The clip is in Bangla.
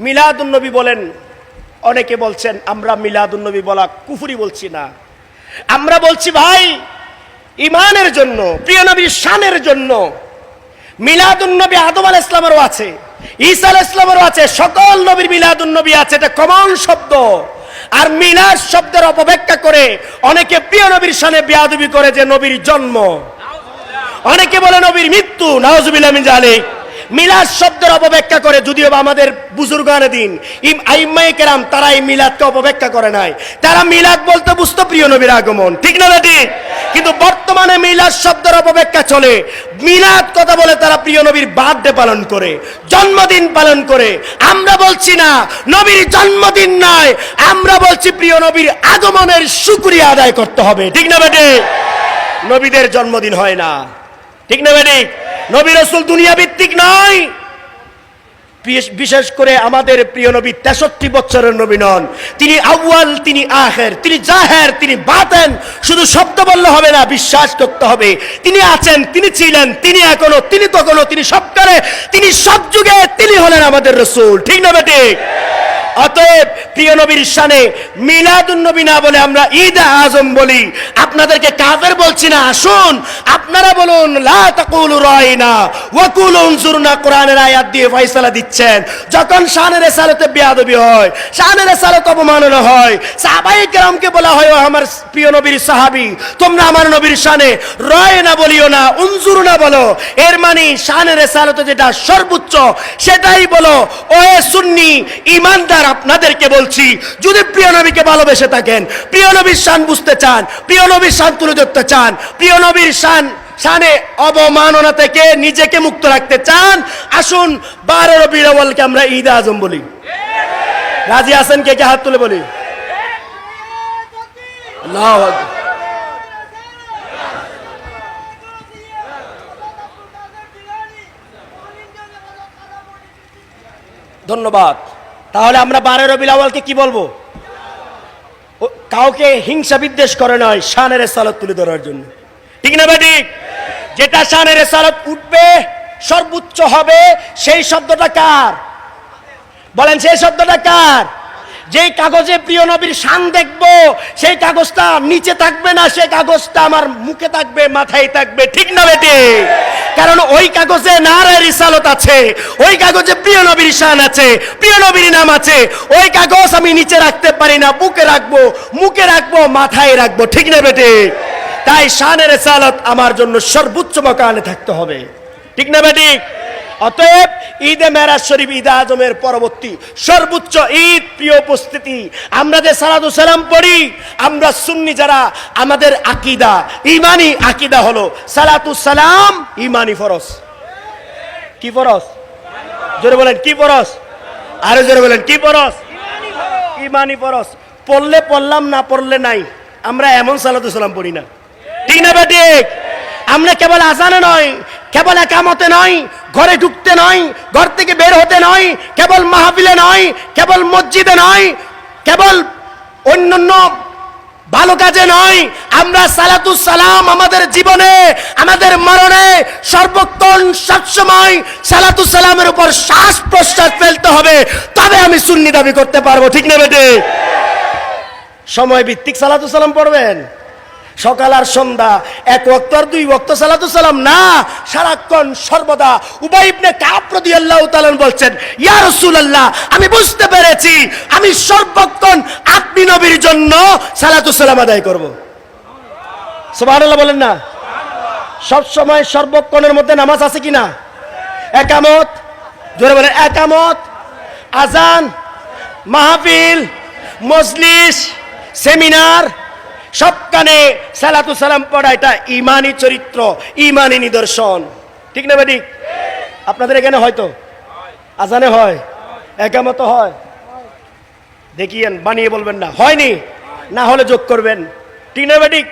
মিলাদুন্নবী বলেন, অনেকে বলছেন, আমরা মিলাদুন্নবী বলা কুফুরি বলছি না। আমরা বলছি, ভাই ইমানের জন্য, প্রিয় নবীর শানের জন্য মিলাদুন্নবী আদম আল ইসলামেরও আছে, ঈসা আল ইসলামেরও আছে, সকল নবীর মিলাদুন্নবী আছে। এটা কমন শব্দ। আর মিলাদ শব্দের অপব্যাখ্যা করে অনেকে প্রিয় নবীর শানে বেয়াদবি করে যে নবীর জন্ম। অনেকে বলে, নবীর মৃত্যু নাওজুবিল্লাহ মিন জালিক মিলাদ শব্দের অপব্যাখ্যা করে, যদিও বা আমাদের বুজুর্গানে দিন, ইম আইম্মাই কেরাম তারা এই মিলাদকে অপব্যাখ্যা করে নাই। তারা মিলাদ বলতে বুঝতো প্রিয় নবীর আগমন। ঠিক না বেটি? কিন্তু বর্তমানে মিলাদ শব্দের অপব্যাখ্যা চলে। মিলাদ কথা বলে তারা প্রিয় নবীর বার্থডে পালন করে, জন্মদিন পালন করে। আমরা বলছি না, নবীর জন্মদিন নয়, আমরা বলছি প্রিয় নবীর আগমনের শুকরিয়া আদায় করতে হবে। ঠিক না বেটি? নবীদের জন্মদিন হয় না। ঠিক না বেটি? নবী রসুল দুনিয়া ভিত্তিক নয়। বিশেষ- করে আমাদের প্রিয় নবী তেষট্টি বছরের নবী নন। তিনি আউয়াল, তিনি আহের তিনি জাহের, তিনি বাতেন। শুধু শব্দ বললে হবে না, বিশ্বাস করতে হবে। তিনি আছেন, তিনি ছিলেন, তিনি এখনও, তিনি তখনও তিনি সবকালে তিনি সব যুগে তিনি হলেন আমাদের রসুল। ঠিক না বেটে অতএব প্রিয় নবীর শানে মিলাদুন নবী না বলে আমরা ঈদ আজম বলি। আপনাদেরকে কাফের বলছি না, আসুন। আপনারা বলুন, লা তাকুলু রাইনা ওয়া কুলু উনজুরনা কোরআনের আয়াত দিয়ে ফয়সালা দিচ্ছেন। যখন শানের রেসালতে বেয়াদবি হয়, শানের রেসালত অবমাননা হয় সাহাবাই কেরামকে বলা হয় আমার প্রিয় নবীর সাহাবী, তোমরা আমার নবীর শানে রয় বলিও না উনজুর না বলো। এর মানে শানের রেসালতে যেটা সর্বোচ্চ, সেটাই বলো ও এ সুন্নি, ইমানদার আপনাদেরকে বলছি, যদি প্রিয় নবীকে ভালোবেসে থাকেন, প্রিয় নবীর শান বুঝতে চান, প্রিয় নবীর শান তুলে ধরতে চান, প্রিয় নবীর শান, শানে অবমাননা থেকে নিজেকে মুক্ত রাখতে চান, আসুন বারো রবির আওয়ালকে আমরা ঈদ আজম বলি। রাজি আছেন কে কে হাত তুলে বলি? ধন্যবাদ। তাহলে আমরা বারে রবিল আওয়ালকে কি বলব? কাউকে হিংসা বিদ্বেষ করে নয়, শানের সালত তুলে ধরার জন্য। ঠিক না ভাই ঠিক? যেটা শানের সালত উঠবে, সর্বোচ্চ হবে, সেই শব্দটা কার? বলেন সেই শব্দটা কার? যেই কাগজে প্রিয় নবীর শান দেখব, সেই কাগজটা নিচে থাকবে না, সেই কাগজটা আমার মুখে থাকবে, মাথায় থাকবে। ঠিক না বেটি? কারণ ওই কাগজে নারের রিসালত আছে, ওই কাগজে প্রিয় নবীর শান আছে, প্রিয় নবীর নাম আছে। ওই কাগজ আমি নিচে রাখতে পারি না, বুকে রাখব, মুখে রাখব, মাথায় রাখব। ঠিক না বেটি? তাই শানের রেসালত আমার জন্য সর্বোচ্চ মকানে থাকতে হবে। ঠিক না বেটি? অতএব ঈদে মেরাজ শরীফ, ঈদ আজমের পরবর্তী সর্বোচ্চ ঈদ, প্রিয় উপস্থিতি, আমরা যে সালাদু সালাম পড়ি, আমরা সুন্নি যারা, আমাদের আকিদা, ইমানি আকিদা হলো সালাতু সালাম, ইমানি ফরজ। কি ফরস জোরে বলেন, কি ফরজ? আরও জোরে বলেন, কি ফরজ? ইমানি ফরজ। পড়লে পড়লাম, না পড়লে নাই। আমরা এমন সালাতু সালাম পড়ি না। ঠিক না বেঠিক আমরা কেবল আজানে নয়, কেবল একামতে নয় ঘরে ঢুকতে নয় ঘর থেকে বের হতে নয় কেবল মাহফিলে নয় কেবল মসজিদে নয় কেবল অন্যান্য ভালো কাজে নয় আমরা সালাতু সালাম আমাদের জীবনে, আমাদের মরণে সর্বক্ষণ সবসময় সালাতু সালামের উপর শ্বাস প্রশ্বাস ফেলতে হবে, তবে আমি সুন্নি দাবি করতে পারব। ঠিক না বেটে? সময় ভিত্তিক সালাতু সালাম পড়বেন? সকাল আর সন্ধ্যা, এক ওয়াক্ত আর দুই ওয়াক্ত সালাতু সালাম। না, সারাক্ষণ সর্বদা উবাই ইবনে কাব রাদিয়াল্লাহু তাআলা বলছেন, ইয়া রাসূলুল্লাহ, আমি বুঝতে পেরেছি, আমি সর্বক্ষণ আপনি নবীর জন্য সালাতু সালাম আদায় করব। সুবহানাল্লাহ বলেন না। সব সময় সর্বক্ষণের মধ্যে নামাজ আছে কি না? একামত, জোরে বলেন, একামত, আজান, মাহফিল, মজলিস, সেমিনার সবখানে সালাতু সালাম পড়া এটা ইমানি চরিত্র, ইমানি নিদর্শন। ঠিক না বেদিক আপনাদের এখানে হয়তো? আজানে হয়? একামত হয়? দেখিয়েন, বানিয়ে বলবেন না। হয়নি? না হলে যোগ করবেন। ঠিক না বেদিক